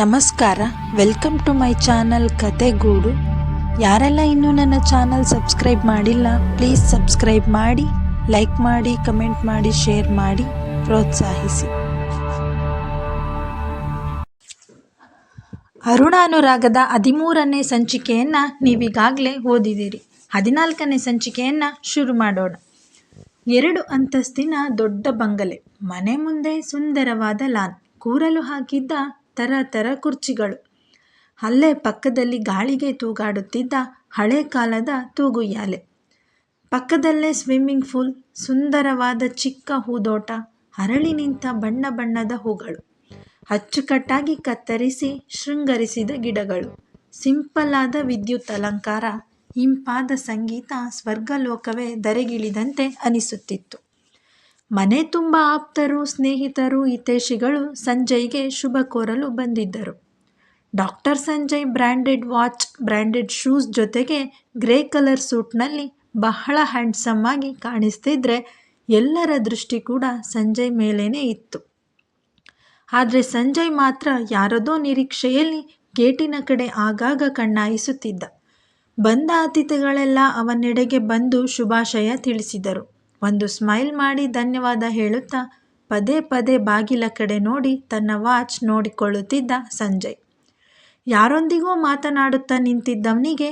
ನಮಸ್ಕಾರ. Welcome to my channel ಕತೆಗೂಡು ಯಾರೆಲ್ಲ ಇನ್ನೂ ನನ್ನ ಚಾನಲ್ ಸಬ್ಸ್ಕ್ರೈಬ್ ಮಾಡಿಲ್ಲ ಪ್ಲೀಸ್ ಸಬ್ಸ್ಕ್ರೈಬ್ ಮಾಡಿ ಲೈಕ್ ಮಾಡಿ ಕಮೆಂಟ್ ಮಾಡಿ ಶೇರ್ ಮಾಡಿ, ಪ್ರೋತ್ಸಾಹಿಸಿ. ಅರುಣಾನುರಾಗದ ಹದಿಮೂರನೇ ಸಂಚಿಕೆಯನ್ನು ನೀವೀಗಾಗಲೇ ಓದಿದ್ದೀರಿ. ಹದಿನಾಲ್ಕನೇ ಸಂಚಿಕೆಯನ್ನು ಶುರು ಮಾಡೋಣ. ಎರಡು ಅಂತಸ್ತಿನ ದೊಡ್ಡ ಬಂಗಲೆ, ಮನೆ ಮುಂದೆ ಸುಂದರವಾದ ಲಾನ್ ಕೂರಲು ಹಾಕಿದ್ದ ಥರ ಥರ ಕುರ್ಚಿಗಳು. ಅಲ್ಲೇ ಪಕ್ಕದಲ್ಲಿ ಗಾಳಿಗೆ ತೂಗಾಡುತ್ತಿದ್ದ ಹಳೆ ಕಾಲದ ತೂಗುಯ್ಯಾಲೆ ಪಕ್ಕದಲ್ಲೇ ಸ್ವಿಮ್ಮಿಂಗ್ ಫೂಲ್ ಸುಂದರವಾದ ಚಿಕ್ಕ ಹೂದೋಟ, ಅರಳಿ ನಿಂತ ಬಣ್ಣ ಬಣ್ಣದ ಹೂಗಳು. ಅಚ್ಚುಕಟ್ಟಾಗಿ ಕತ್ತರಿಸಿ ಶೃಂಗರಿಸಿದ ಗಿಡಗಳು. ಸಿಂಪಲ್ ಆದ ವಿದ್ಯುತ್ ಅಲಂಕಾರ, ಇಂಪಾದ ಸಂಗೀತ, ಸ್ವರ್ಗಲೋಕವೇ ಧರೆಗಿಳಿದಂತೆ ಅನಿಸುತ್ತಿತ್ತು. ಮನೆ ತುಂಬ ಆಪ್ತರು, ಸ್ನೇಹಿತರು ಹಿತೇಶಿಗಳು ಸಂಜಯ್ಗೆ ಶುಭ ಕೋರಲು ಬಂದಿದ್ದರು. Doctor Sanjay branded watch, branded shoes ಜೊತೆಗೆ ಗ್ರೇ ಕಲರ್ ಸೂಟ್ನಲ್ಲಿ ಬಹಳ ಹ್ಯಾಂಡ್ಸಮ್ ಆಗಿ ಕಾಣಿಸ್ತಿದ್ರೆ ಎಲ್ಲರ ದೃಷ್ಟಿ ಕೂಡ ಸಂಜಯ್ ಮೇಲೇ ಇತ್ತು. ಆದರೆ ಸಂಜಯ್ ಮಾತ್ರ ಯಾರದೋ ನಿರೀಕ್ಷೆಯಲ್ಲಿ ಗೇಟಿನ ಕಡೆ ಆಗಾಗ ಕಣ್ಣಾಯಿಸುತ್ತಿದ್ದ. ಬಂದ ಅತಿಥಿಗಳೆಲ್ಲ ಅವನೆಡೆಗೆ ಬಂದು ಶುಭಾಶಯ ತಿಳಿಸಿದರು. ಒಂದು ಸ್ಮೈಲ್ ಮಾಡಿ ಧನ್ಯವಾದ ಹೇಳುತ್ತಾ ಪದೇ ಪದೇ ಬಾಗಿಲ ಕಡೆ ನೋಡಿ ತನ್ನ ವಾಚ್ ನೋಡಿಕೊಳ್ಳುತ್ತಿದ್ದ ಸಂಜಯ್. ಯಾರೊಂದಿಗೋ ಮಾತನಾಡುತ್ತಾ ನಿಂತಿದ್ದವನಿಗೆ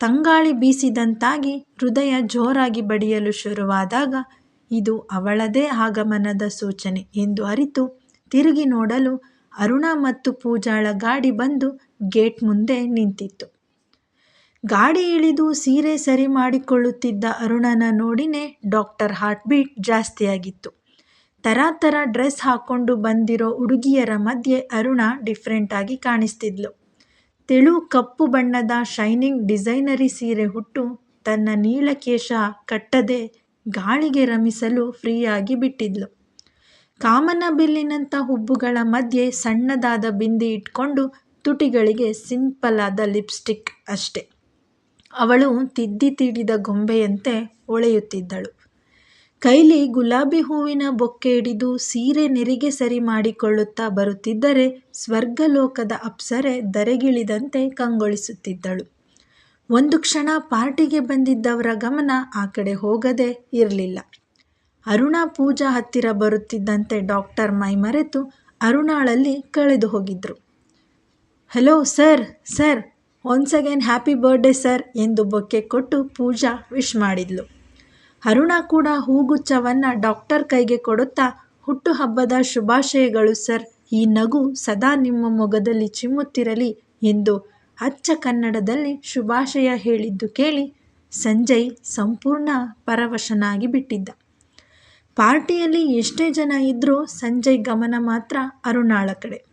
ತಂಗಾಳಿ ಬೀಸಿದಂತಾಗಿ ಹೃದಯ ಜೋರಾಗಿ ಬಡಿಯಲು ಶುರುವಾದಾಗ ಇದು ಅವಳದೇ ಆಗಮನದ ಸೂಚನೆ ಎಂದು ಅರಿತು ತಿರುಗಿ ನೋಡಲು ಅರುಣ ಮತ್ತು ಪೂಜಾಳ ಗಾಡಿ ಬಂದು ಗೇಟ್ ಮುಂದೆ ನಿಂತಿತ್ತು. ಗಾಡಿ ಇಳಿದು ಸೀರೆ ಸರಿ ಮಾಡಿಕೊಳ್ಳುತ್ತಿದ್ದ ಅರುಣನ ನೋಡಿನೇ ಡಾಕ್ಟರ್ ಹಾರ್ಟ್ ಬೀಟ್ ಜಾಸ್ತಿಯಾಗಿತ್ತು. ಥರ ಥರ ಡ್ರೆಸ್ ಹಾಕ್ಕೊಂಡು ಬಂದಿರೋ ಹುಡುಗಿಯರ ಮಧ್ಯೆ ಅರುಣ ಡಿಫ್ರೆಂಟ್ ಆಗಿ ಕಾಣಿಸ್ತಿದ್ಲು. ತೆಳು ಕಪ್ಪು ಬಣ್ಣದ ಶೈನಿಂಗ್ ಡಿಸೈನರಿ ಸೀರೆ ಹುಟ್ಟು ತನ್ನ ನೀಲಕೇಶ ಕಟ್ಟದೆ ಗಾಳಿಗೆ ರಮಿಸಲು ಫ್ರೀಯಾಗಿ ಬಿಟ್ಟಿದ್ಲು. ಕಾಮನ ಬಿಲ್ಲಿನಂಥ ಹುಬ್ಬುಗಳ ಮಧ್ಯೆ ಸಣ್ಣದಾದ ಬಿಂದಿ ಇಟ್ಕೊಂಡು ತುಟಿಗಳಿಗೆ ಸಿಂಪಲ್ ಆದ ಲಿಪ್ಸ್ಟಿಕ್ ಅಷ್ಟೆ. ಅವಳು ತಿದ್ದಿ ತೀಡಿದ ಗೊಂಬೆಯಂತೆ ಒಳೆಯುತ್ತಿದ್ದಳು ಕೈಲಿ ಗುಲಾಬಿ ಹೂವಿನ ಬೊಕ್ಕೆ ಹಿಡಿದು ಸೀರೆ ನೆರಿಗೆ ಸರಿ ಮಾಡಿಕೊಳ್ಳುತ್ತಾ ಬರುತ್ತಿದ್ದರೆ ಸ್ವರ್ಗಲೋಕದ ಅಪ್ಸರೆ ಧರೆಗಿಳಿದಂತೆ ಕಂಗೊಳಿಸುತ್ತಿದ್ದಳು. ಒಂದು ಕ್ಷಣ ಪಾರ್ಟಿಗೆ ಬಂದಿದ್ದವರ ಗಮನ ಆ ಕಡೆ ಹೋಗದೆ ಇರಲಿಲ್ಲ. ಅರುಣ ಪೂಜಾ ಹತ್ತಿರ ಬರುತ್ತಿದ್ದಂತೆ ಡಾಕ್ಟರ್ ಮೈ ಮರೆತು ಅರುಣಾಳಲ್ಲಿ ಕಳೆದು ಹೋಗಿದ್ರು. Hello sir sir once again happy birthday sir ಎಂದು ಬೊಕ್ಕೆ ಕೊಟ್ಟು ಪೂಜಾ ವಿಶ್ ಮಾಡಿದ್ಲು. ಅರುಣ ಕೂಡ ಹೂಗುಚ್ಛವನ್ನು ಡಾಕ್ಟರ್ ಕೈಗೆ ಕೊಡುತ್ತಾ ಹುಟ್ಟುಹಬ್ಬದ ಶುಭಾಶಯಗಳು ಸರ್ ಈ ನಗು ಸದಾ ನಿಮ್ಮ ಮೊಗದಲ್ಲಿ ಚಿಮ್ಮುತ್ತಿರಲಿ ಎಂದು ಅಚ್ಚ ಕನ್ನಡದಲ್ಲಿ ಶುಭಾಶಯ ಹೇಳಿದ್ದು ಕೇಳಿ ಸಂಜಯ್ ಸಂಪೂರ್ಣ ಪರವಶನಾಗಿ ಬಿಟ್ಟಿದ್ದ. ಪಾರ್ಟಿಯಲ್ಲಿ ಎಷ್ಟೇ ಜನ ಇದ್ದರೂ ಸಂಜಯ್ ಗಮನ ಮಾತ್ರ ಅರುಣಾಳ ಕಡೆ.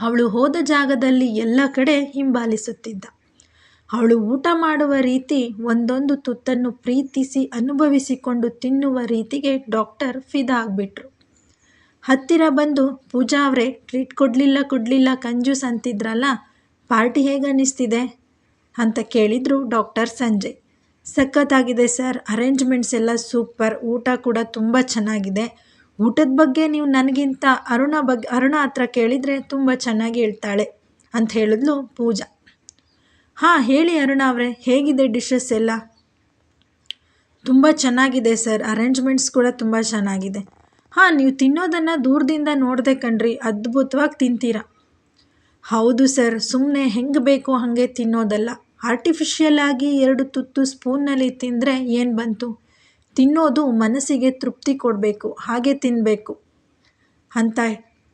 ಅವಳು ಹೋದ ಜಾಗದಲ್ಲಿ ಎಲ್ಲ ಕಡೆ ಹಿಂಬಾಲಿಸುತ್ತಿದ್ದ. ಅವಳು ಊಟ ಮಾಡುವ ರೀತಿ ಒಂದೊಂದು ತುತ್ತನ್ನು ಪ್ರೀತಿಸಿ ಅನುಭವಿಸಿಕೊಂಡು ತಿನ್ನುವ ರೀತಿಗೆ ಡಾಕ್ಟರ್ ಫಿದಾ ಆಗಿಬಿಟ್ರು. ಹತ್ತಿರ ಬಂದು, ಪೂಜಾ ಅವರೇ, ಟ್ರೀಟ್ ಕೊಡಲಿಲ್ಲ ಕೊಡಲಿಲ್ಲ ಕಂಜೂಸ್ ಅಂತಿದ್ರಲ್ಲ, ಪಾರ್ಟಿ ಹೇಗೆ ಅನ್ನಿಸ್ತಿದೆ ಅಂತ ಕೇಳಿದರು ಡಾಕ್ಟರ್ ಸಂಜೆ ಸಖತ್ತಾಗಿದೆ ಸರ್, ಅರೇಂಜ್ಮೆಂಟ್ಸ್ ಎಲ್ಲ ಸೂಪರ್, ಊಟ ಕೂಡ ತುಂಬ ಚೆನ್ನಾಗಿದೆ. ಊಟದ ಬಗ್ಗೆ ನೀವು ನನಗಿಂತ ಅರುಣ ಬಗ್ಗೆ ಅರುಣ ಹತ್ರ ಕೇಳಿದರೆ ತುಂಬ ಚೆನ್ನಾಗಿ ಹೇಳ್ತಾಳೆ ಅಂತ ಹೇಳಿದ್ಲು ಪೂಜಾ. ಹಾಂ, ಹೇಳಿ ಅರುಣ ಅವರೇ, ಹೇಗಿದೆ ಡಿಶಸ್ ಎಲ್ಲ? ತುಂಬ ಚೆನ್ನಾಗಿದೆ ಸರ್ ಅರೇಂಜ್ಮೆಂಟ್ಸ್ ಕೂಡ ತುಂಬ ಚೆನ್ನಾಗಿದೆ. ಹಾಂ, ನೀವು ತಿನ್ನೋದನ್ನು ದೂರದಿಂದ ನೋಡಿದೆ ಕಣ್ರಿ, ಅದ್ಭುತವಾಗಿ ತಿಂತೀರ? ಹೌದು ಸರ್ ಸುಮ್ಮನೆ ಹೆಂಗೆ ಬೇಕು ಹಾಗೆ ತಿನ್ನೋದಲ್ಲ. ಆರ್ಟಿಫಿಷಿಯಲ್ ಆಗಿ ಎರಡು ತುತ್ತು ಸ್ಪೂನ್ನಲ್ಲಿ ತಿಂದರೆ ಏನು ಬಂತು? ತಿನ್ನೋದು ಮನಸ್ಸಿಗೆ ತೃಪ್ತಿ ಕೊಡಬೇಕು, ಹಾಗೆ ತಿನ್ನಬೇಕು ಅಂತ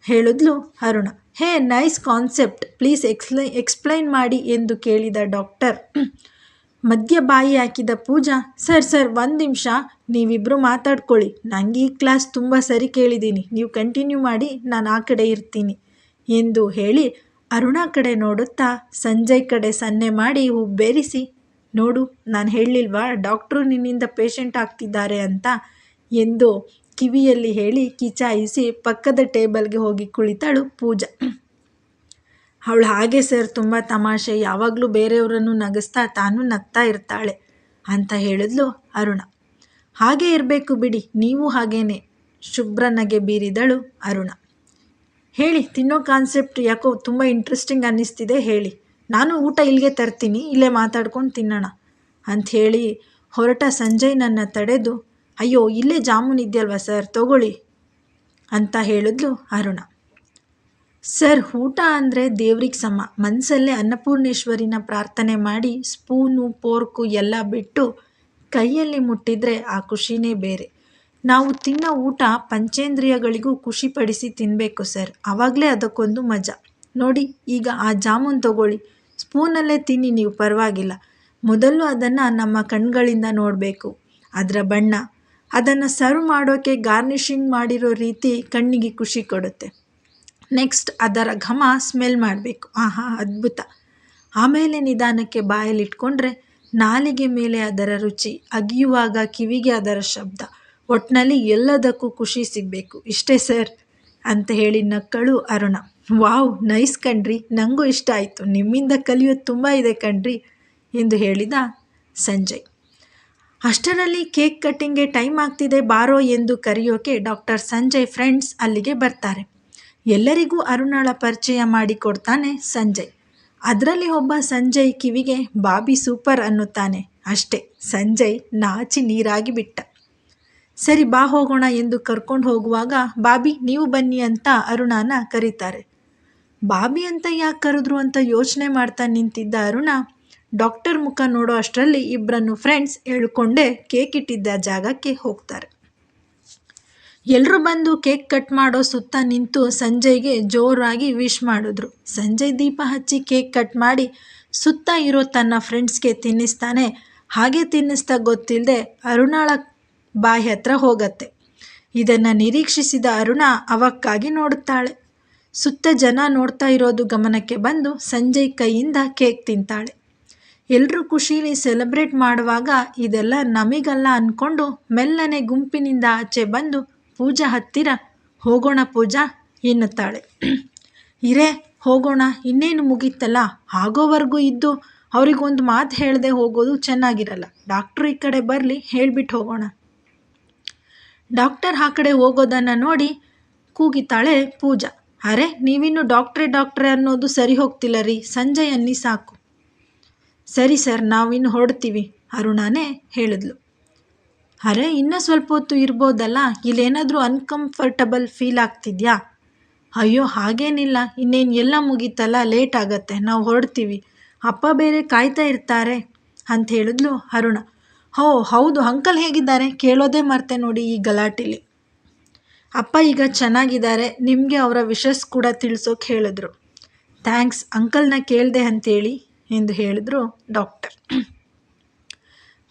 ಹೇಳಿದ್ಲು Aruna. Hey, nice concept. Please explain explain ಮಾಡಿ ಎಂದು ಕೇಳಿದ ಡಾಕ್ಟರ್. ಮಧ್ಯ ಬಾಯಿ ಹಾಕಿದ ಪೂಜಾ, ಸರ್ ಸರ್, ಒಂದು ನಿಮಿಷ ನೀವಿಬ್ಬರು ಮಾತಾಡ್ಕೊಳ್ಳಿ. ನನಗೆ ಈ ಕ್ಲಾಸ್ ತುಂಬ ಸರಿ ಕೇಳಿದ್ದೀನಿ ನೀವು ಕಂಟಿನ್ಯೂ ಮಾಡಿ, ನಾನು ಆ ಕಡೆ ಇರ್ತೀನಿ ಎಂದು ಹೇಳಿ ಅರುಣ ಕಡೆ ನೋಡುತ್ತಾ ಸಂಜಯ್ ಕಡೆ ಸನ್ನೆ ಮಾಡಿ ಹುಬ್ಬೇರಿಸಿ ನೋಡು, ನಾನು ಹೇಳಲಿಲ್ವಾ? ಡಾಕ್ಟ್ರು ನಿನ್ನಿಂದ ಪೇಷಂಟ್ ಆಗ್ತಿದ್ದಾರೆ ಅಂತ ಎಂದು ಕಿವಿಯಲ್ಲಿ ಹೇಳಿ ಕಿಚಾಯಿಸಿ ಪಕ್ಕದ ಟೇಬಲ್ಗೆ ಹೋಗಿ ಕುಳಿತಳು ಪೂಜಾ. ಅವಳು, ಹಾಗೆ ಸರ್, ತುಂಬ ತಮಾಷೆ. ಯಾವಾಗಲೂ ಬೇರೆಯವರನ್ನು ನಗಿಸ್ತಾ ತಾನು ನಗ್ತಾ ಇರ್ತಾಳೆ ಅಂತ ಹೇಳಿದ್ಲು ಅರುಣ. ಹಾಗೆ ಇರಬೇಕು ಬಿಡಿ, ನೀವು ಹಾಗೇನೆ ಶುಭ್ರನಗೆ ಬೀರಿದಳು ಅರುಣ. ಹೇಳಿ, ತಿನ್ನೋ ಕಾನ್ಸೆಪ್ಟ್ ಯಾಕೋ ತುಂಬ ಇಂಟ್ರೆಸ್ಟಿಂಗ್ ಅನ್ನಿಸ್ತಿದೆ, ಹೇಳಿ ನಾನು ಊಟ ಇಲ್ಲಿಗೆ ತರ್ತೀನಿ, ಇಲ್ಲೇ ಮಾತಾಡ್ಕೊಂಡು ತಿನ್ನೋಣ ಅಂಥೇಳಿ ಹೊರಟ ಸಂಜಯ್ ನನ್ನ ತಡೆದು, ಅಯ್ಯೋ, ಇಲ್ಲೇ ಜಾಮೂನ್ ಇದೆಯಲ್ವ ಸರ್, ತಗೊಳ್ಳಿ ಅಂತ ಹೇಳಿದ್ಲು ಅರುಣ. ಸರ್, ಊಟ ಅಂದರೆ ದೇವ್ರಿಗೆ ಸಮ. ಮನಸ್ಸಲ್ಲೇ ಅನ್ನಪೂರ್ಣೇಶ್ವರಿನ ಪ್ರಾರ್ಥನೆ ಮಾಡಿ ಸ್ಪೂನು ಪೋರ್ಕು ಎಲ್ಲ ಬಿಟ್ಟು ಕೈಯಲ್ಲಿ ಮುಟ್ಟಿದರೆ ಆ ಖುಷಿನೇ ಬೇರೆ. ನಾವು ತಿನ್ನೋ ಊಟ ಪಂಚೇಂದ್ರಿಯಗಳಿಗೂ ಖುಷಿಪಡಿಸಿ ತಿನ್ನಬೇಕು ಸರ್ ಆವಾಗಲೇ ಅದಕ್ಕೊಂದು ಮಜಾ. ನೋಡಿ, ಈಗ ಆ ಜಾಮೂನ್ ತಗೊಳ್ಳಿ. ಸ್ಪೂನಲ್ಲೇ ತಿನ್ನಿ, ನೀವು ಪರವಾಗಿಲ್ಲ. ಮೊದಲು ಅದನ್ನು ನಮ್ಮ ಕಣ್ಗಳಿಂದ ನೋಡಬೇಕು. ಅದರ ಬಣ್ಣ, ಅದನ್ನು ಸರ್ವ್ ಮಾಡೋಕ್ಕೆ ಗಾರ್ನಿಷಿಂಗ್ ಮಾಡಿರೋ ರೀತಿ ಕಣ್ಣಿಗೆ ಖುಷಿ ಕೊಡುತ್ತೆ. ನೆಕ್ಸ್ಟ್, ಅದರ ಘಮ ಸ್ಮೆಲ್ ಮಾಡಬೇಕು. ಆಹಾ, ಅದ್ಭುತ. ಆಮೇಲೆ ನಿಧಾನಕ್ಕೆ ಬಾಯಲ್ಲಿಟ್ಕೊಂಡ್ರೆ ನಾಲಿಗೆ ಮೇಲೆ ಅದರ ರುಚಿ, ಅಗಿಯುವಾಗ ಕಿವಿಗೆ ಅದರ ಶಬ್ದ. ಒಟ್ಟಿನಲ್ಲಿ ಎಲ್ಲದಕ್ಕೂ ಖುಷಿ ಸಿಗಬೇಕು. ಇಷ್ಟೇ ಸರ್, ಅಂತ ಹೇಳಿ ನಕ್ಕಳು ಅರುಣ. ವಾವ್, ನೈಸ್ ಕಣ್ರಿ. ನನಗೂ ಇಷ್ಟ ಆಯಿತು. ನಿಮ್ಮಿಂದ ಕಲಿಯೋದು ತುಂಬ ಇದೆ ಕಣ್ರಿ ಎಂದು ಹೇಳಿದ ಸಂಜಯ್. ಅಷ್ಟರಲ್ಲಿ ಕೇಕ್ ಕಟ್ಟಿಂಗ್ಗೆ ಟೈಮ್ ಆಗ್ತಿದೆ, ಬಾರೋ ಎಂದು ಕರೆಯೋಕೆ ಡಾಕ್ಟರ್ ಸಂಜಯ್ ಫ್ರೆಂಡ್ಸ್ ಅಲ್ಲಿಗೆ ಬರ್ತಾರೆ. ಎಲ್ಲರಿಗೂ ಅರುಣಾಳ ಪರಿಚಯ ಮಾಡಿಕೊಡ್ತಾನೆ ಸಂಜಯ್. ಅದರಲ್ಲಿ ಒಬ್ಬ ಸಂಜಯ್ ಕಿವಿಗೆ, ಬಾಬಿ ಸೂಪರ್ ಅನ್ನುತ್ತಾನೆ. ಅಷ್ಟೇ, ಸಂಜಯ್ ನಾಚಿ ನೀರಾಗಿ ಬಿಟ್ಟ. ಸರಿ, ಬಾ ಹೋಗೋಣ ಎಂದು ಕರ್ಕೊಂಡು ಹೋಗುವಾಗ, ಬಾಬಿ, ನೀವು ಬನ್ನಿ ಅಂತ ಅರುಣಾನ ಕರೀತಾರೆ. ಬಾಬಿ ಅಂತ ಯಾಕೆ ಕರೆದ್ರು ಅಂತ ಯೋಚನೆ ಮಾಡ್ತಾ ನಿಂತಿದ್ದ ಅರುಣ, ಡಾಕ್ಟರ್ ಮುಖ ನೋಡೋ ಅಷ್ಟರಲ್ಲಿ ಇಬ್ಬರನ್ನು ಫ್ರೆಂಡ್ಸ್ ಹೇಳ್ಕೊಂಡೇ ಕೇಕ್ ಇಟ್ಟಿದ್ದ ಜಾಗಕ್ಕೆ ಹೋಗ್ತಾರೆ. ಎಲ್ಲರೂ ಬಂದು ಕೇಕ್ ಕಟ್ ಮಾಡೋ ಸುತ್ತ ನಿಂತು ಸಂಜಯ್ಗೆ ಜೋರಾಗಿ ವಿಶ್ ಮಾಡಿದ್ರು. ಸಂಜಯ್ ದೀಪ ಹಚ್ಚಿ ಕೇಕ್ ಕಟ್ ಮಾಡಿ ಸುತ್ತ ಇರೋ ತನ್ನ ಫ್ರೆಂಡ್ಸ್ಗೆ ತಿನ್ನಿಸ್ತಾನೆ. ಹಾಗೆ ತಿನ್ನಿಸ್ತಾ ಗೊತ್ತಿಲ್ಲದೆ ಅರುಣಾಳ ಬಾಯಿ ಹತ್ರ ಹೋಗತ್ತೆ. ಇದನ್ನು ನಿರೀಕ್ಷಿಸಿದ ಅರುಣ ಅವಕ್ಕಾಗಿ ನೋಡುತ್ತಾಳೆ. ಸುತ್ತ ಜನ ನೋಡ್ತಾ ಇರೋದು ಗಮನಕ್ಕೆ ಬಂದು ಸಂಜಯ್ ಕೈಯಿಂದ ಕೇಕ್ ತಿಂತಾಳೆ. ಎಲ್ಲರೂ ಖುಷೀಲಿ ಸೆಲೆಬ್ರೇಟ್ ಮಾಡುವಾಗ ಇದೆಲ್ಲ ನಮಗಲ್ಲ ಅಂದ್ಕೊಂಡು ಮೆಲ್ಲನೆ ಗುಂಪಿನಿಂದ ಆಚೆ ಬಂದು ಪೂಜಾ ಹತ್ತಿರ ಹೋಗೋಣ ಪೂಜಾ ಎನ್ನುತ್ತಾಳೆ. ಇರೇ, ಹೋಗೋಣ, ಇನ್ನೇನು ಮುಗೀತಲ್ಲ? ಆಗೋವರೆಗೂ ಇದ್ದು ಅವರಿಗೊಂದು ಮಾತು ಹೇಳದೆ ಹೋಗೋದು ಚೆನ್ನಾಗಿರಲ್ಲ. ಡಾಕ್ಟ್ರು ಈ ಕಡೆ ಬರಲಿ ಹೇಳಿಬಿಟ್ಟು ಹೋಗೋಣ. ಡಾಕ್ಟರ್ ಆ ಕಡೆ ಹೋಗೋದನ್ನು ನೋಡಿ ಕೂಗಿತಾಳೆ ಪೂಜಾ. ಅರೆ, ನೀವಿನ್ನು ಡಾಕ್ಟ್ರೇ ಡಾಕ್ಟ್ರೇ ಅನ್ನೋದು ಸರಿ ಹೋಗ್ತಿಲ್ಲ ರೀ. ಸಂಜಯ್ ಅನ್ನಿ ಸಾಕು. ಸರಿ ಸರ್, ನಾವಿನ್ನು ಹೊರಡ್ತೀವಿ, ಅರುಣಾನೇ ಹೇಳಿದ್ಲು. ಅರೆ, ಇನ್ನೂ ಸ್ವಲ್ಪ ಹೊತ್ತು ಇರ್ಬೋದಲ್ಲ, ಇಲ್ಲೇನಾದರೂ ಅನ್ಕಂಫರ್ಟಬಲ್ ಫೀಲ್ ಆಗ್ತಿದ್ಯಾ? ಅಯ್ಯೋ, ಹಾಗೇನಿಲ್ಲ, ಇನ್ನೇನು ಎಲ್ಲ ಮುಗೀತಲ್ಲ ಲೇಟ್ ಆಗತ್ತೆ, ನಾವು ಹೊರಡ್ತೀವಿ. ಅಪ್ಪ ಬೇರೆ ಕಾಯ್ತಾ ಇರ್ತಾರೆ, ಅಂತ ಹೇಳಿದ್ಲು ಅರುಣ. ಹೋ ಹೌದು, ಅಂಕಲ್ ಹೇಗಿದ್ದಾರೆ? ಕೇಳೋದೇ ಮರ್ತೆ ನೋಡಿ ಈ ಗಲಾಟೆಲಿ. ಅಪ್ಪ ಈಗ ಚೆನ್ನಾಗಿದ್ದಾರೆ, ನಿಮಗೆ ಅವರ ವಿಶಸ್ ಕೂಡ ತಿಳಿಸೋಕೆ ಹೇಳಿದ್ರು. ಥ್ಯಾಂಕ್ಸ್, ಅಂಕಲ್ನ ಕೇಳಿದೆ ಅಂತೇಳಿ ಎಂದು ಹೇಳಿದ್ರು doctor.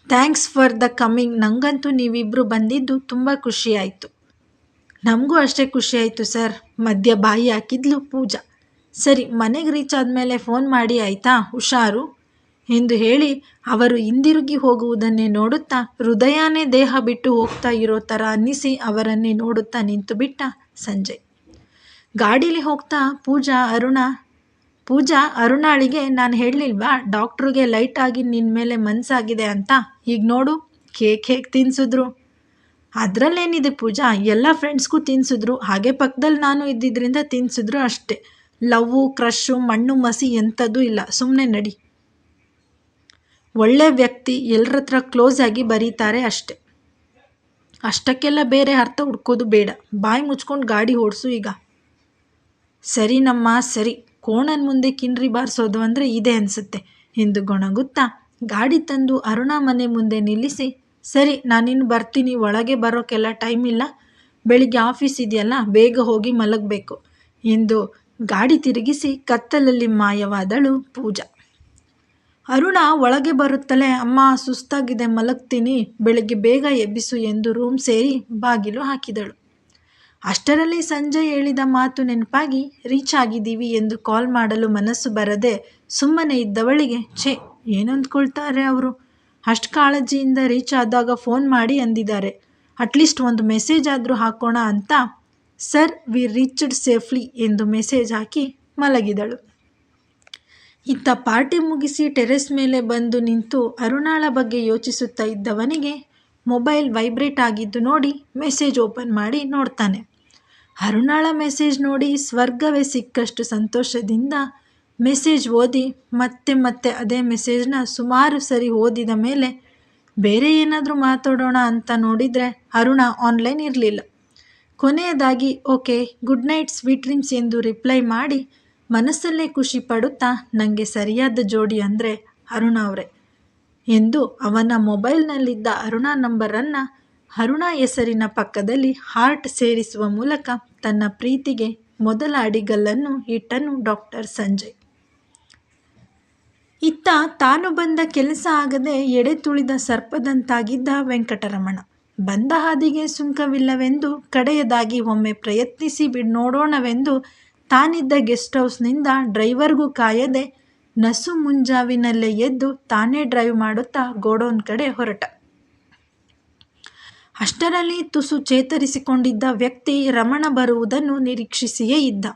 Thanks for the coming ನನಗಂತೂ ನೀವಿಬ್ಬರು ಬಂದಿದ್ದು ತುಂಬ ಖುಷಿಯಾಯಿತು ನಮಗೂ ಅಷ್ಟೇ ಖುಷಿಯಾಯಿತು ಸರ್, ಮಧ್ಯ ಬಾಯಿ ಹಾಕಿದ್ಲು ಪೂಜಾ. ಸರಿ, ಮನೆಗೆ ರೀಚ್ ಆದಮೇಲೆ ಫೋನ್ ಮಾಡಿ ಆಯಿತಾ, ಹುಷಾರು? ಎಂದು ಹೇಳಿ ಅವರು ಹಿಂದಿರುಗಿ ಹೋಗುವುದನ್ನೇ ನೋಡುತ್ತಾ ಹೃದಯಾನೇ ದೇಹ ಬಿಟ್ಟು ಹೋಗ್ತಾ ಇರೋ ಥರ ಅನ್ನಿಸಿ ಅವರನ್ನೇ ನೋಡುತ್ತಾ ನಿಂತು ಬಿಟ್ಟ ಸಂಜಯ್. ಗಾಡೀಲಿ ಹೋಗ್ತಾ ಪೂಜಾ ಅರುಣ, ಪೂಜಾ ಅರುಣಾಳಿಗೆ ನಾನು ಹೇಳಲಿಲ್ವಾ, ಡಾಕ್ಟ್ರಿಗೆ ಲೈಟಾಗಿ ನಿನ್ನ ಮೇಲೆ ಮನಸ್ಸಾಗಿದೆ ಅಂತ? ಈಗ ನೋಡು, ಕೇಕ್ ಹೇಗೆ ತಿನ್ಸಿದ್ರು? ಅದರಲ್ಲೇನಿದೆ ಪೂಜಾ, ಎಲ್ಲ ಫ್ರೆಂಡ್ಸ್ಗೂ ತಿನ್ಸಿದ್ರು, ಹಾಗೆ ಪಕ್ಕದಲ್ಲಿ ನಾನು ಇದ್ದಿದ್ದರಿಂದ ತಿನ್ಸಿದ್ರು ಅಷ್ಟೇ. ಲವ್ವು ಕ್ರಶ್ಶು ಮಣ್ಣು, ಮಸಿ ಎಂಥದ್ದು ಇಲ್ಲ. ಸುಮ್ಮನೆ ನಡಿ. ಒಳ್ಳೆ ವ್ಯಕ್ತಿ ಎಲ್ಲರ ಹತ್ರ ಕ್ಲೋಸ್ ಆಗಿ ಬರೀತಾರೆ ಅಷ್ಟೆ. ಅಷ್ಟಕ್ಕೆಲ್ಲ ಬೇರೆ ಅರ್ಥ ಹುಡ್ಕೋದು ಬೇಡ. ಬಾಯಿ ಮುಚ್ಕೊಂಡು ಗಾಡಿ ಓಡಿಸು ಈಗ. ಸರಿ ನಮ್ಮ ಸರಿ, ಕೋಣನ ಮುಂದೆ ಕಿನ್ರಿ ಬಾರಿಸೋದು ಅಂದರೆ ಇದೆ ಅನಿಸುತ್ತೆ. ಎಂದು ಗೊಣಗುತ್ತಾ, ಗಾಡಿ ತಂದು ಅರುಣಾ ಮನೆ ಮುಂದೆ ನಿಲ್ಲಿಸಿ, ಸರಿ, ನಾನಿನ್ನು ಬರ್ತೀನಿ, ಒಳಗೆ ಬರೋಕ್ಕೆಲ್ಲ ಟೈಮ್ ಇಲ್ಲ. ಬೆಳಿಗ್ಗೆ ಆಫೀಸ್ ಇದೆಯಲ್ಲ, ಬೇಗ ಹೋಗಿ ಮಲಗಬೇಕು. ಎಂದು ಗಾಡಿ ತಿರುಗಿಸಿ ಕತ್ತಲಲ್ಲಿ ಮಾಯವಾದಳು ಪೂಜಾ. ಅರುಣ ಒಳಗೆ ಬರುತ್ತಲೇ, ಅಮ್ಮ, ಸುಸ್ತಾಗಿದೆ, ಮಲಗ್ತೀನಿ, ಬೆಳಗ್ಗೆ ಬೇಗ ಎಬ್ಬಿಸು ಎಂದು ರೂಮ್ ಸೇರಿ ಬಾಗಿಲು ಹಾಕಿದಳು. ಅಷ್ಟರಲ್ಲಿ ಸಂಜೆ ಹೇಳಿದ ಮಾತು ನೆನಪಾಗಿ, ರೀಚ್ ಆಗಿದ್ದೀವಿ ಎಂದು ಕಾಲ್ ಮಾಡಲು ಮನಸ್ಸು ಬರದೆ ಸುಮ್ಮನೆ ಇದ್ದವಳಿಗೆ, ಛೇ, ಏನಂದ್ಕೊಳ್ತಾರೆ ಅವರು? ಅಷ್ಟು ಕಾಳಜಿಯಿಂದ ರೀಚ್ ಆದಾಗ ಫೋನ್ ಮಾಡಿ ಅಂದಿದ್ದಾರೆ. ಅಟ್ಲೀಸ್ಟ್ ಒಂದು ಮೆಸೇಜ್ ಆದರೂ ಹಾಕೋಣ ಅಂತ? ಸರ್, ವಿ ರೀಚ್ಡ್ ಸೇಫ್ಲಿ ಎಂದು ಮೆಸೇಜ್ ಹಾಕಿ ಮಲಗಿದಳು. ಇತ್ತ ಪಾರ್ಟಿ ಮುಗಿಸಿ ಟೆರೆಸ್ ಮೇಲೆ ಬಂದು ನಿಂತು ಅರುಣಾಳ ಬಗ್ಗೆ ಯೋಚಿಸುತ್ತಾ ಇದ್ದವನಿಗೆ ಮೊಬೈಲ್ ವೈಬ್ರೇಟ್ ಆಗಿದ್ದು ನೋಡಿ ಮೆಸೇಜ್ ಓಪನ್ ಮಾಡಿ ನೋಡ್ತಾನೆ. ಅರುಣಾಳ ಮೆಸೇಜ್ ನೋಡಿ ಸ್ವರ್ಗವೇ ಸಿಕ್ಕಷ್ಟು ಸಂತೋಷದಿಂದ ಮೆಸೇಜ್ ಓದಿ ಮತ್ತೆ ಮತ್ತೆ ಅದೇ ಮೆಸೇಜ್ನ ಸುಮಾರು ಸರಿ ಓದಿದ ಮೇಲೆ ಬೇರೆ ಏನಾದರೂ ಮಾತಾಡೋಣ ಅಂತ ನೋಡಿದರೆ ಅರುಣ ಆನ್ಲೈನ್ ಇರಲಿಲ್ಲ. ಕೊನೆಯದಾಗಿ, okay, good night, sweet dreams ಎಂದು ರಿಪ್ಲೈ ಮಾಡಿ ಮನಸ್ಸಲ್ಲೇ ಖುಷಿ ಪಡುತ್ತಾ ನನಗೆ ಸರಿಯಾದ ಜೋಡಿ ಅಂದರೆ ಅರುಣ ಅವರೇ ಎಂದು ಅವನ ಮೊಬೈಲ್ನಲ್ಲಿದ್ದ ಅರುಣ ನಂಬರನ್ನು ಅರುಣ ಹೆಸರಿನ ಪಕ್ಕದಲ್ಲಿ ಹಾರ್ಟ್ ಸೇರಿಸುವ ಮೂಲಕ ತನ್ನ ಪ್ರೀತಿಗೆ ಮೊದಲ ಅಡಿಗಲ್ಲನ್ನು ಇಟ್ಟನು ಡಾಕ್ಟರ್ ಸಂಜಯ್. ಇತ್ತ ತಾನು ಬಂದ ಕೆಲಸ ಆಗದೆ ಎಡೆ ತುಳಿದ ಸರ್ಪದಂತಾಗಿದ್ದ ವೆಂಕಟರಮಣ. ಬಂದ ಹಾದಿಗೆ ಸುಂಕವಿಲ್ಲವೆಂದು ಕಡೆಯದಾಗಿ ಒಮ್ಮೆ ಪ್ರಯತ್ನಿಸಿ ಬಿಡ್ ನೋಡೋಣವೆಂದು ತಾನಿದ್ದ ಗೆಸ್ಟ್ ಹೌಸ್ನಿಂದ ಡ್ರೈವರ್ಗೂ ಕಾಯದೆ ನಸು ಮುಂಜಾವಿನಲ್ಲೇ ಎದ್ದು ತಾನೇ ಡ್ರೈವ್ ಮಾಡುತ್ತಾ ಗೋಡೌನ್ ಕಡೆ ಹೊರಟ. ಅಷ್ಟರಲ್ಲಿ ತುಸು ಚೇತರಿಸಿಕೊಂಡಿದ್ದ ವ್ಯಕ್ತಿ ರಮಣ ಬರುವುದನ್ನು ನಿರೀಕ್ಷಿಸಿಯೇ ಇದ್ದ.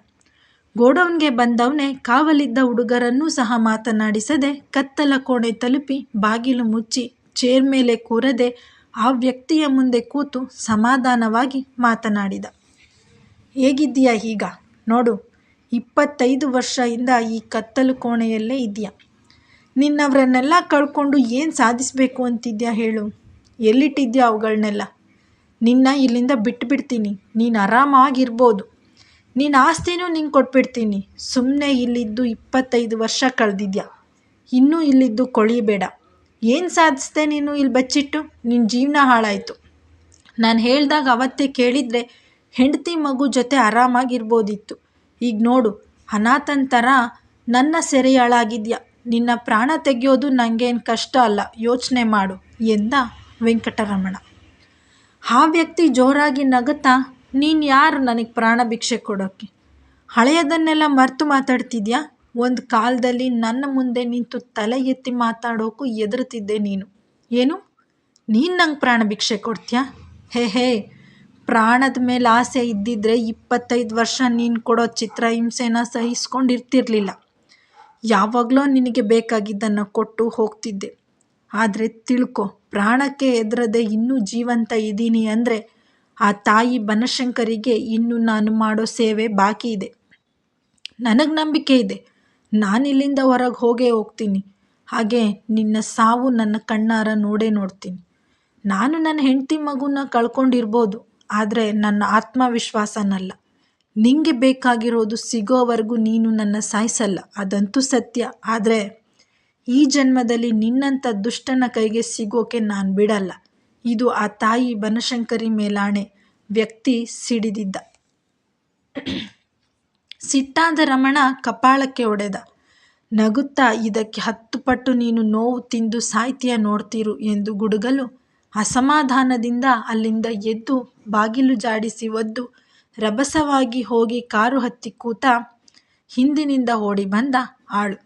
ಗೋಡೌನ್ಗೆ ಬಂದವನೇ ಕಾವಲಿದ್ದ ಹುಡುಗರನ್ನೂ ಸಹ ಮಾತನಾಡಿಸದೆ ಕತ್ತಲ ಕೋಣೆ ತಲುಪಿ ಬಾಗಿಲು ಮುಚ್ಚಿ ಚೇರ್ ಮೇಲೆ ಕೂರದೆ ಆ ವ್ಯಕ್ತಿಯ ಮುಂದೆ ಕೂತು ಸಮಾಧಾನವಾಗಿ ಮಾತನಾಡಿದ. ಹೇಗಿದ್ದೀಯ ಈಗ ನೋಡು, ಇಪ್ಪತ್ತೈದು ವರ್ಷದಿಂದ ಈ ಕತ್ತಲು ಕೋಣೆಯಲ್ಲೇ ಇದೆಯಾ ನಿನ್ನವರನ್ನೆಲ್ಲ ಕಳ್ಕೊಂಡು ಏನು ಸಾಧಿಸಬೇಕು ಅಂತಿದ್ಯಾ ಹೇಳು. ಎಲ್ಲಿಟ್ಟಿದ್ಯಾ ಅವುಗಳನ್ನೆಲ್ಲ ನಿನ್ನ ಇಲ್ಲಿಂದ ಬಿಟ್ಬಿಡ್ತೀನಿ. ನೀನು ಆರಾಮಾಗಿರ್ಬೋದು. ನಿನ್ನ ಆಸ್ತಿನೂ ನಿಂಗೆ ಕೊಟ್ಬಿಡ್ತೀನಿ. ಸುಮ್ಮನೆ ಇಲ್ಲಿದ್ದು ಇಪ್ಪತ್ತೈದು ವರ್ಷ ಕಳೆದಿದ್ಯಾ. ಇನ್ನೂ ಇಲ್ಲಿದ್ದು ಕೊಳಿಬೇಡ. ಏನು ಸಾಧಿಸ್ದೆ ನೀನು ಇಲ್ಲಿ ಬಚ್ಚಿಟ್ಟು? ನಿನ್ನ ಜೀವನ ಹಾಳಾಯಿತು. ನಾನು ಹೇಳಿದಾಗ ಅವತ್ತೇ ಕೇಳಿದರೆ ಹೆಂಡತಿ ಮಗು ಜೊತೆ ಆರಾಮಾಗಿರ್ಬೋದಿತ್ತು. ಈಗ ನೋಡು, ಅನಾಥಂತರ ನನ್ನ ಸೆರೆಯಾಳಾಗಿದ್ಯಾ. ನಿನ್ನ ಪ್ರಾಣ ತೆಗೆಯೋದು ನನಗೇನು ಕಷ್ಟ ಅಲ್ಲ, ಯೋಚನೆ ಮಾಡು, ಎಂದ ವೆಂಕಟರಮಣ. ಆ ವ್ಯಕ್ತಿ ಜೋರಾಗಿ ನಗುತ್ತಾ, ನೀನು ಯಾರು ನನಗೆ ಪ್ರಾಣ ಭಿಕ್ಷೆ ಕೊಡೋಕ್ಕೆ ಹಳೆಯದನ್ನೆಲ್ಲ ಮರೆತು ಮಾತಾಡ್ತಿದ್ಯಾ? ಒಂದು ಕಾಲದಲ್ಲಿ ನನ್ನ ಮುಂದೆ ನಿಂತು ತಲೆ ಎತ್ತಿ ಮಾತಾಡೋಕ್ಕೂ ಎದುರುತ್ತಿದ್ದೆ ನೀನು. ಏನು? ನೀನು ನಂಗೆ ಪ್ರಾಣ ಭಿಕ್ಷೆ ಕೊಡ್ತೀಯಾ? ಹೇ ಹೇ ಪ್ರಾಣದ ಮೇಲೆ ಆಸೆ ಇದ್ದಿದ್ದರೆ ಇಪ್ಪತ್ತೈದು ವರ್ಷ ನೀನು ಕೊಡೋ ಚಿತ್ರಹಿಂಸೆನ ಸಹಿಸ್ಕೊಂಡಿರ್ತಿರ್ಲಿಲ್ಲ. ಯಾವಾಗಲೋ ನಿನಗೆ ಬೇಕಾಗಿದ್ದನ್ನು ಕೊಟ್ಟು ಹೋಗ್ತಿದ್ದೆ. ಆದರೆ ತಿಳ್ಕೊ, ಪ್ರಾಣಕ್ಕೆ ಎದುರದೆ ಇನ್ನೂ ಜೀವಂತ ಇದ್ದೀನಿ ಅಂದರೆ ಆ ತಾಯಿ ಬನಶಂಕರಿಗೆ ಇನ್ನು ನಾನು ಮಾಡೋ ಸೇವೆ ಬಾಕಿ ಇದೆ. ನನಗೆ ನಂಬಿಕೆ ಇದೆ. ನಾನು ಇಲ್ಲಿಂದ ಹೊರಗೆ ಹೋಗೇ ಹೋಗ್ತೀನಿ. ಹಾಗೆ ನಿನ್ನ ಸಾವು ನನ್ನ ಕಣ್ಣಾರ ನೋಡೇ ನೋಡ್ತೀನಿ. ನಾನು ನನ್ನ ಹೆಂಡತಿ ಮಗುನ ಕಳ್ಕೊಂಡಿರ್ಬೋದು. ಆದರೆ ನನ್ನ ಆತ್ಮವಿಶ್ವಾಸನಲ್ಲ. ನಿಂಗೆ ಬೇಕಾಗಿರೋದು ಸಿಗೋವರೆಗೂ ನೀನು ನನ್ನ ಸಾಯಿಸಲ್ಲ. ಅದಂತೂ ಸತ್ಯ. ಆದರೆ ಈ ಜನ್ಮದಲ್ಲಿ ನಿನ್ನಂಥ ದುಷ್ಟನ ಕೈಗೆ ಸಿಗೋಕೆ ನಾನು ಬಿಡಲ್ಲ. ಇದು ಆ ತಾಯಿ ಬನಶಂಕರಿ ಮೇಲಾಣೆ ವ್ಯಕ್ತಿ ಸಿಡಿದಿದ್ದ. ಸಿಟ್ಟಾದ ರಮಣ ಕಪಾಳಕ್ಕೆ ಒಡೆದ. ನಗುತ್ತಾ, ಇದಕ್ಕೆ ಹತ್ತು ಪಟ್ಟು ನೀನು ನೋವು ತಿಂದು ಸಾಹಿತ್ಯ ನೋಡ್ತೀರು ಎಂದು ಗುಡುಗಲು ಅಸಮಾಧಾನದಿಂದ ಅಲ್ಲಿಂದ ಎದ್ದು ಬಾಗಿಲು ಜಾಡಿಸಿ ಒದ್ದು ರಭಸವಾಗಿ ಹೋಗಿ ಕಾರು ಹತ್ತಿ ಕೂತ ಹಿಂದಿನಿಂದ ಓಡಿ ಬಂದ ಆಳು.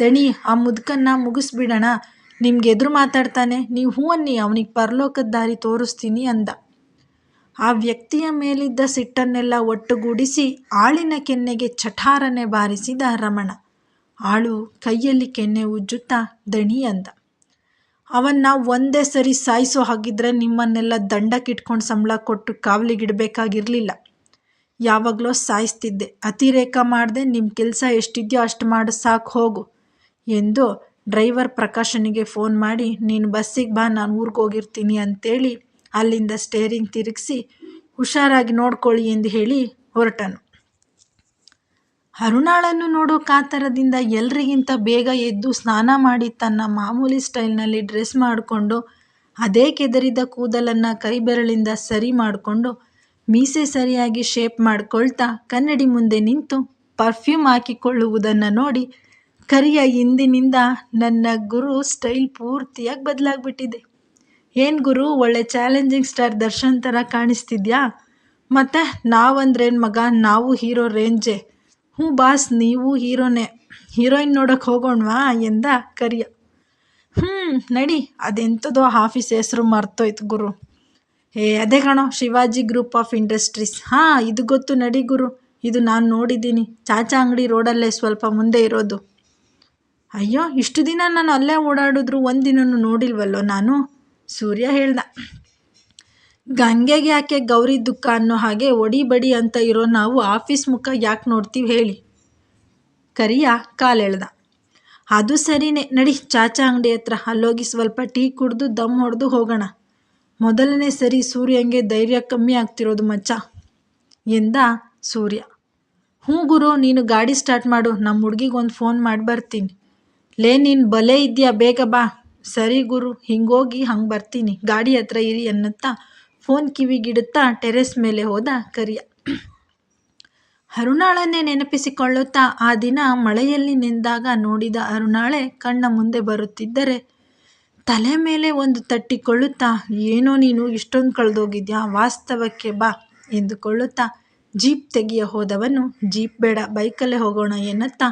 ದಣಿ, ಆ ಮುದುಕನ್ನ ಮುಗಿಸ್ಬಿಡೋಣ. ನಿಮ್ಗೆ ಎದುರು ಮಾತಾಡ್ತಾನೆ. ನೀವು ಹೂ ಅನ್ನಿ, ಅವನಿಗೆ ಪರಲೋಕದ ದಾರಿ ತೋರಿಸ್ತೀನಿ ಅಂದ. ಆ ವ್ಯಕ್ತಿಯ ಮೇಲಿದ್ದ ಸಿಟ್ಟನ್ನೆಲ್ಲ ಒಟ್ಟುಗೂಡಿಸಿ ಆಳಿನ ಕೆನ್ನೆಗೆ ಚಠಾರನೆ ಬಾರಿಸಿದ ರಮಣ. ಆಳು ಕೈಯಲ್ಲಿ ಕೆನ್ನೆ ಉಜ್ಜುತ್ತಾ ದಣಿ ಅಂದ. ಅವನ್ನ ಒಂದೇ ಸರಿ ಸಾಯಿಸೋ ಹಾಗಿದ್ರೆ ನಿಮ್ಮನ್ನೆಲ್ಲ ದಂಡಕ್ಕಿಟ್ಕೊಂಡು ಸಂಬಳ ಕೊಟ್ಟು ಕಾವಲಿಗಿಡಬೇಕಾಗಿರಲಿಲ್ಲ ಯಾವಾಗಲೋ ಸಾಯಿಸ್ತಿದ್ದೆ. ಅತಿರೇಕ ಮಾಡದೆ ನಿಮ್ಮ ಕೆಲಸ ಎಷ್ಟಿದೆಯೋ ಅಷ್ಟು ಮಾಡಿ, ಸಾಕು ಹೋಗು ಎಂದು ಡ್ರೈವರ್ ಪ್ರಕಾಶನಿಗೆ ಫೋನ್ ಮಾಡಿ, ನೀನು ಬಸ್ಸಿಗೆ ಬಾ, ನಾನು ಊರಿಗೆ ಹೋಗಿರ್ತೀನಿ ಅಂತೇಳಿ ಅಲ್ಲಿಂದ ಸ್ಟೇರಿಂಗ್ ತಿರುಗಿಸಿ, ಹುಷಾರಾಗಿ ನೋಡ್ಕೊಳ್ಳಿ ಎಂದು ಹೇಳಿ ಹೊರಟನು. ಅರುಣಾಳನ್ನು ನೋಡೋ ಕಾತರದಿಂದ ಎಲ್ರಿಗಿಂತ ಬೇಗ ಎದ್ದು ಸ್ನಾನ ಮಾಡಿ ತನ್ನ ಮಾಮೂಲಿ ಸ್ಟೈಲ್ನಲ್ಲಿ ಡ್ರೆಸ್ ಮಾಡಿಕೊಂಡು, ಅದೇ ಕೆದರಿದ ಕೂದಲನ್ನು ಕೈ ಬೆರಳಿಂದ ಸರಿ ಮಾಡಿಕೊಂಡು, ಮೀಸೆ ಸರಿಯಾಗಿ ಶೇಪ್ ಮಾಡ್ಕೊಳ್ತಾ ಕನ್ನಡಿ ಮುಂದೆ ನಿಂತು ಪರ್ಫ್ಯೂಮ್ ಹಾಕಿಕೊಳ್ಳುವುದನ್ನು ನೋಡಿ ಕರಿಯ ಇಂದಿನಿಂದ ನನ್ನ ಗುರು ಸ್ಟೈಲ್ ಪೂರ್ತಿಯಾಗಿ ಬದಲಾಗ್ಬಿಟ್ಟಿದೆ. ಏನು ಗುರು, ಒಳ್ಳೆ ಚಾಲೆಂಜಿಂಗ್ ಸ್ಟಾರ್ ದರ್ಶನ್ ಥರ ಕಾಣಿಸ್ತಿದ್ಯಾ? ಮತ್ತು ನಾವಂದ್ರೇನು ಮಗ, ನಾವು ಹೀರೋ ರೇಂಜೆ? ಹ್ಞೂ ಬಾಸ್, ನೀವು ಹೀರೋನೇ. ಹೀರೋಯಿನ್ ನೋಡೋಕೆ ಹೋಗೋಣವಾ ಎಂದ ಕರಿಯ. ಹ್ಞೂ, ನಡಿ. ಅದೆಂಥದೋ ಆಫೀಸ್ ಹೆಸರು ಮರ್ತೋಯ್ತು ಗುರು. ಏ, ಅದೇ ಕಣೋ, ಶಿವಾಜಿ ಗ್ರೂಪ್ ಆಫ್ ಇಂಡಸ್ಟ್ರೀಸ್. ಹಾಂ, ಇದು ಗೊತ್ತು ನಡಿ ಗುರು. ಇದು ನಾನು ನೋಡಿದ್ದೀನಿ. ಚಾಚಾ ಅಂಗಡಿ ರೋಡಲ್ಲೇ ಸ್ವಲ್ಪ ಮುಂದೆ ಇರೋದು. ಅಯ್ಯೋ, ಇಷ್ಟು ದಿನ ನಾನು ಅಲ್ಲೇ ಓಡಾಡಿದ್ರು ಒಂದು ದಿನವೂ ನೋಡಿಲ್ವಲ್ಲೋ ನಾನು? ಸೂರ್ಯ ಹೇಳ್ದ. ಗಂಗೆಗೆ ಯಾಕೆ ಗೌರಿ ದುಃಖ ಅನ್ನೋ ಹಾಗೆ ಒಡಿ ಬಡಿ ಅಂತ ಇರೋ ನಾವು ಆಫೀಸ್ ಮುಖ ಯಾಕೆ ನೋಡ್ತೀವಿ ಹೇಳಿ. ಕರಿಯ ಕಾಲೆಳ್ದ ಅದು ಸರಿನೇ, ನಡಿ, ಚಾಚಾ ಅಂಗಡಿ ಹತ್ರ ಅಲ್ಲೋಗಿ ಸ್ವಲ್ಪ ಟೀ ಕುಡಿದು ದಮ್ ಹೊಡೆದು ಹೋಗೋಣ. ಮೊದಲನೇ ಸರಿ ಸೂರ್ಯಂಗೆ ಧೈರ್ಯ ಕಮ್ಮಿ ಆಗ್ತಿರೋದು ಮಚ್ಚ, ಎಂದ ಸೂರ್ಯ. ಹ್ಞೂ ಗುರು, ನೀನು ಗಾಡಿ ಸ್ಟಾರ್ಟ್ ಮಾಡು ನಮ್ಮ ಹುಡುಗಿಗೆ ಒಂದು ಫೋನ್ ಮಾಡಿ ಬರ್ತೀನಿ. ಲೇ, ನೀನು ಬಲೆ ಇದೆಯಾ, ಬೇಗ ಬಾ. ಸರಿ ಗುರು, ಹಿಂಗೋಗಿ ಹಂಗೆ ಬರ್ತೀನಿ. ಗಾಡಿ ಹತ್ರ ಇರಿ ಅನ್ನುತ್ತಾ ಫೋನ್ ಕಿವಿಗಿಡುತ್ತಾ ಟೆರೆಸ್ ಮೇಲೆ ಹೋದ ಕರಿಯ. ಅರುಣಾಳನ್ನೇ ನೆನಪಿಸಿಕೊಳ್ಳುತ್ತಾ ಆ ದಿನ ಮಳೆಯಲ್ಲಿ ನಿಂದಾಗ ನೋಡಿದ ಅರುಣಾಳೆ ಕಣ್ಣ ಮುಂದೆ ಬರುತ್ತಿದ್ದರೆ ತಲೆ ಮೇಲೆ ಒಂದು ತಟ್ಟಿಕೊಳ್ಳುತ್ತಾ, ಏನೋ ನೀನು, ಇಷ್ಟೊಂದು ಕಳೆದೋಗಿದ್ಯಾ? ವಾಸ್ತವಕ್ಕೆ ಬಾ ಎಂದುಕೊಳ್ಳುತ್ತಾ ಜೀಪ್ ತೆಗೆಯ ಹೋದವನು, ಜೀಪ್ ಬೇಡ, ಬೈಕಲ್ಲೇ ಹೋಗೋಣ ಎನ್ನುತ್ತಾ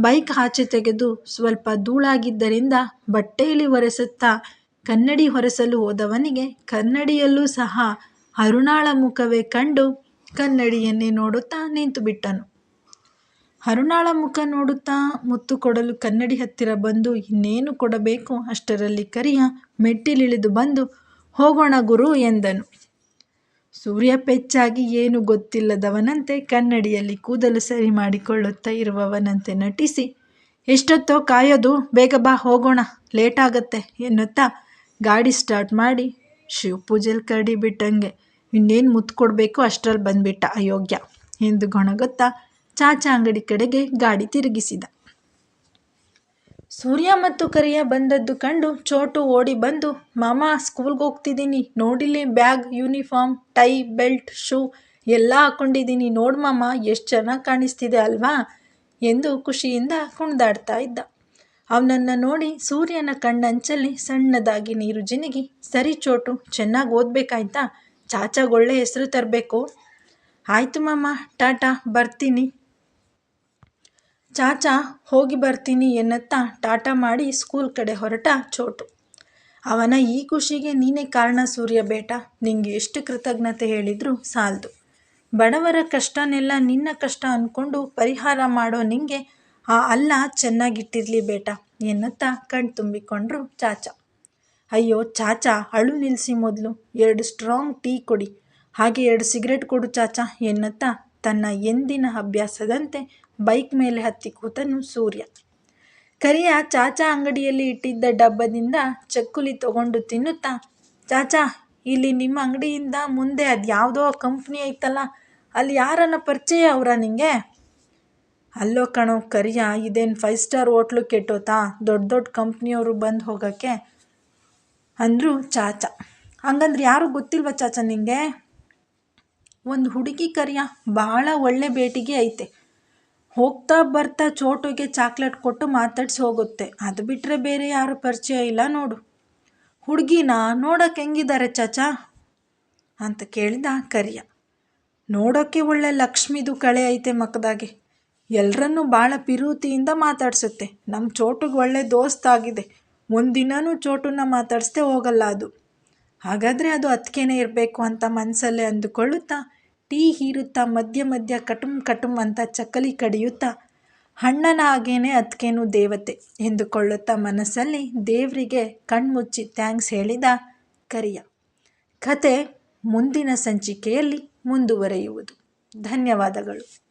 ಬೈಕ್ ಆಚೆ ತೆಗೆದು ಸ್ವಲ್ಪ ಧೂಳಾಗಿದ್ದರಿಂದ ಬಟ್ಟೆಯಲ್ಲಿ ಒರೆಸುತ್ತಾ ಕನ್ನಡಿ ಹೊರಸಲು ಹೋದವನಿಗೆ ಕನ್ನಡಿಯಲ್ಲೂ ಸಹ ಅರುಣಾಳ ಮುಖವೇ ಕಂಡು ಕನ್ನಡಿಯನ್ನೇ ನೋಡುತ್ತಾ ನಿಂತು ಬಿಟ್ಟನು. ಅರುಣಾಳ ಮುಖ ನೋಡುತ್ತಾ ಮುತ್ತು ಕೊಡಲು ಕನ್ನಡಿ ಹತ್ತಿರ ಬಂದು ಇನ್ನೇನು ಕೊಡಬೇಕು ಅಷ್ಟರಲ್ಲಿ ಕರಿಯ ಮೆಟ್ಟಿಲಿಳಿದು ಬಂದು, ಹೋಗೋಣ ಗುರು ಎಂದನು. ಸೂರ್ಯ ಪೆಚ್ಚಾಗಿ ಏನು ಗೊತ್ತಿಲ್ಲದವನಂತೆ ಕನ್ನಡಿಯಲ್ಲಿ ಕೂದಲು ಸರಿ ಮಾಡಿಕೊಳ್ಳುತ್ತಾ ಇರುವವನಂತೆ ನಟಿಸಿ, ಎಷ್ಟೊತ್ತೋ ಕಾಯೋದು, ಬೇಗ ಬಾ ಹೋಗೋಣ ಲೇಟ್ ಆಗತ್ತೆ ಎನ್ನುತ್ತಾ ಗಾಡಿ ಸ್ಟಾರ್ಟ್ ಮಾಡಿ ಶಿವ ಪೂಜೆಲಿ ಕರಡಿ ಬಿಟ್ಟಂಗೆ ಇನ್ನೇನು ಮುತ್ತು ಕೊಡಬೇಕು ಅಷ್ಟರಲ್ಲಿ ಬಂದುಬಿಟ್ಟ ಅಯೋಗ್ಯ. ಎಂದು ಗೊಣಗುತ್ತಾ ಚಾಚಾ ಅಂಗಡಿ ಕಡೆಗೆ ಗಾಡಿ ತಿರುಗಿಸಿದ. ಸೂರ್ಯ ಮತ್ತು ಕರಿಯ ಬಂದದ್ದು ಕಂಡು ಚೋಟು ಓಡಿ ಬಂದು, ಮಾಮ ಸ್ಕೂಲ್ಗೆ ಹೋಗ್ತಿದ್ದೀನಿ ನೋಡಿಲಿ bag uniform tie belt shoe ಎಲ್ಲ ಹಾಕ್ಕೊಂಡಿದ್ದೀನಿ ನೋಡು ಮಾಮ, ಎಷ್ಟು ಚೆನ್ನಾಗಿ ಕಾಣಿಸ್ತಿದೆ ಅಲ್ವಾ? ಎಂದು ಖುಷಿಯಿಂದ ಕುಣಿದಾಡ್ತಾ ಇದ್ದ. ಅವನನ್ನು ನೋಡಿ ಸೂರ್ಯನ ಕಣ್ಣಂಚಲ್ಲಿ ಸಣ್ಣದಾಗಿ ನೀರು ಜಿನುಗಿ, ಸರಿ ಚೋಟು, ಚೆನ್ನಾಗಿ ಓದಬೇಕಾಯ್ತಾ? ಚಾಚಾಗೊಳ್ಳೆ ಹೆಸರು ತರಬೇಕು. ಆಯಿತು ಮಾಮ, ಟಾಟಾ, ಬರ್ತೀನಿ. ಚಾಚಾ, ಹೋಗಿ ಬರ್ತೀನಿ ಎನ್ನುತ್ತಾ ಟಾಟಾ ಮಾಡಿ ಸ್ಕೂಲ್ ಕಡೆ ಹೊರಟ ಚೋಟು. ಅವನ ಈ ಖುಷಿಗೆ ನೀನೇ ಕಾರಣ ಸೂರ್ಯ ಬೇಟ. ನಿಂಗೆ ಎಷ್ಟು ಕೃತಜ್ಞತೆ ಹೇಳಿದ್ರು ಸಾಲದು. ಬಡವರ ಕಷ್ಟನೆಲ್ಲ ನಿನ್ನ ಕಷ್ಟ ಅಂದ್ಕೊಂಡು ಪರಿಹಾರ ಮಾಡೋ ನಿಂಗೆ ಅಲ್ಲ ಚೆನ್ನಾಗಿಟ್ಟಿರಲಿ ಬೇಟ ಎನ್ನುತ್ತಾ ಕಣ್ ತುಂಬಿಕೊಂಡ್ರು ಚಾಚಾ. ಅಯ್ಯೋ ಚಾಚಾ, ಅಳು ನಿಲ್ಲಿಸಿ ಮೊದಲು, ಎರಡು ಸ್ಟ್ರಾಂಗ್ ಟೀ ಕೊಡಿ. ಹಾಗೆ ಎರಡು ಸಿಗರೆಟ್ ಕೊಡು ಚಾಚಾ ಎನ್ನುತ್ತಾ ತನ್ನ ಎಂದಿನ ಅಭ್ಯಾಸದಂತೆ ಬೈಕ್ ಮೇಲೆ ಹತ್ತಿ ಕೂತನು ಸೂರ್ಯ. ಕರಿಯ ಚಾಚಾ ಅಂಗಡಿಯಲ್ಲಿ ಇಟ್ಟಿದ್ದ ಡಬ್ಬದಿಂದ ಚಕ್ಕುಲಿ ತಗೊಂಡು ತಿನ್ನುತ್ತಾ, ಚಾಚಾ, ಇಲ್ಲಿ ನಿಮ್ಮ ಅಂಗಡಿಯಿಂದ ಮುಂದೆ ಅದು ಯಾವುದೋ ಕಂಪ್ನಿ ಐತಲ್ಲ, ಅಲ್ಲಿ ಯಾರನ್ನ ಪರಿಚಯ ಅವರ ನಿಂಗೆ? ಅಲ್ಲೋ ಕಣೋ, ಕರಿಯ, ಇದೇನು ಫೈವ್ ಸ್ಟಾರ್ ಹೋಟ್ಲು ಕೆಟ್ಟೋತಾ? ದೊಡ್ಡ ದೊಡ್ಡ ಕಂಪ್ನಿಯವರು ಬಂದು ಹೋಗೋಕ್ಕೆ? ಅಂದರು ಚಾಚ. ಹಂಗಂದ್ರೆ ಯಾರು ಗೊತ್ತಿಲ್ವ ಚಾಚ ನಿಂಗೆ? ಒಂದು ಹುಡುಗಿ ಕರಿಯ ಭಾಳ ಒಳ್ಳೆ ಭೇಟಿಗೆ ಐತೆ. ಹೋಗ್ತಾ ಬರ್ತಾ ಚೋಟುಗೆ ಚಾಕ್ಲೇಟ್ ಕೊಟ್ಟು ಮಾತಾಡ್ಸಿ ಹೋಗುತ್ತೆ. ಅದು ಬಿಟ್ಟರೆ ಬೇರೆ ಯಾರು ಪರಿಚಯ ಇಲ್ಲ ನೋಡು. ಹುಡುಗಿನ, ನೋಡೋಕೆ ಹೆಂಗಿದ್ದಾರೆ ಚಾಚಾ? ಅಂತ ಕೇಳಿದ ಕರಿಯ. ನೋಡೋಕ್ಕೆ ಒಳ್ಳೆ ಲಕ್ಷ್ಮಿದು ಕಳೆ ಐತೆ ಮಕ್ಕದಾಗೆ. ಎಲ್ಲರನ್ನೂ ಭಾಳ ಪಿರೂತಿಯಿಂದ ಮಾತಾಡ್ಸುತ್ತೆ. ನಮ್ಮ ಚೋಟುಗೆ ಒಳ್ಳೆ ದೋಸ್ತಾಗಿದೆ ಒಂದಿನನೂ ಚೋಟುನ ಮಾತಾಡಿಸ್ದೆ ಹೋಗಲ್ಲ ಅದು. ಹಾಗಾದರೆ ಅದು ಅದಕ್ಕೇನೆ ಇರಬೇಕು ಅಂತ ಮನಸ್ಸಲ್ಲೇ ಅಂದುಕೊಳ್ಳುತ್ತಾ? ಟೀ ಹೀರುತ್ತಾ ಮಧ್ಯ ಮಧ್ಯ ಕಟುಂ ಕಟುಂ ಅಂತ ಚಕ್ಕಲಿ ಕಡಿಯುತ್ತಾ? ಹಣ್ಣನ ಹಾಗೇನೆ ಅದಕ್ಕೇನು ದೇವತೆ ಎಂದುಕೊಳ್ಳುತ್ತಾ ಮನಸ್ಸಲ್ಲಿ ದೇವರಿಗೆ ಕಣ್ಮುಚ್ಚಿ ಥ್ಯಾಂಕ್ಸ್ ಹೇಳಿದ ಕರಿಯ. ಕತೆ ಮುಂದಿನ ಸಂಚಿಕೆಯಲ್ಲಿ ಮುಂದುವರೆಯುವುದು. ಧನ್ಯವಾದಗಳು.